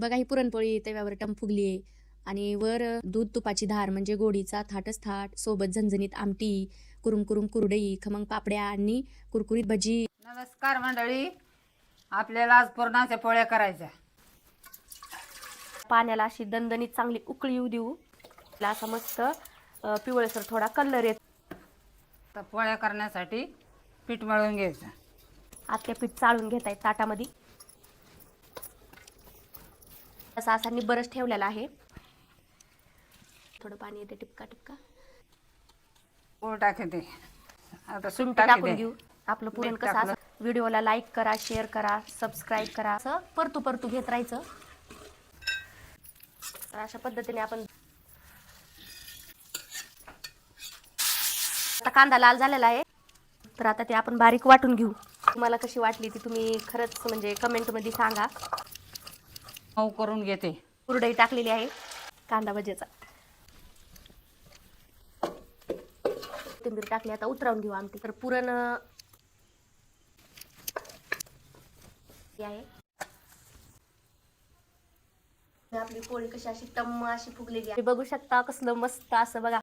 बघा ही पुरणपोळी तव्यावर टम फुगली आहे. आणि वर दूध तुपाची धार म्हणजे गोडीचा थाटच थाट सोबत झणझणीत आमटी कुरुम कुरुम कुरडई खमंग पापड्या आणि कुरकुरीत भजी. नमस्कार मंडळी. आपल्याला आज पुरणाच्या पोळ्या करायच्या. पाण्याला अशी दणदणीत चांगली उकळी येऊ देऊ. त्याला असा मस्त पिवळसर थोडा कलर येत. तर पोळ्या करण्यासाठी पीठ मळून घ्यायचं. आतल्या पीठ चाळून घेत आहेत ताटामध्ये. असा असा निबरच ठेवलेला आहे. थोडं पाणी येते टिपका टिपका. पोळ टाकते आता सुंठ टाकून घेऊ. आपलं पुरण कसं. असं व्हिडिओला लाईक करा शेअर करा सबस्क्राईब करा असं परतू परतू घेत राहायचं. तर अशा पद्धतीने आपण आता कांदा लाल झालेला आहे. तर आता ते आपण बारीक वाटून घेऊ. तुम्हाला कशी वाटली ती तुम्ही खरंच म्हणजे कमेंटमध्ये सांगा. मऊ करून घेते. कुरडई टाकलेली आहे. कांदा भजीचा कोथिंबीर टाकली आता उतरवून घेऊ आमटी. तर पुरण हे आहे. आपली पोळी कशी अशी टम्म अशी फुगलेली आहे. बघू शकता कसलं मस्त असं बघा.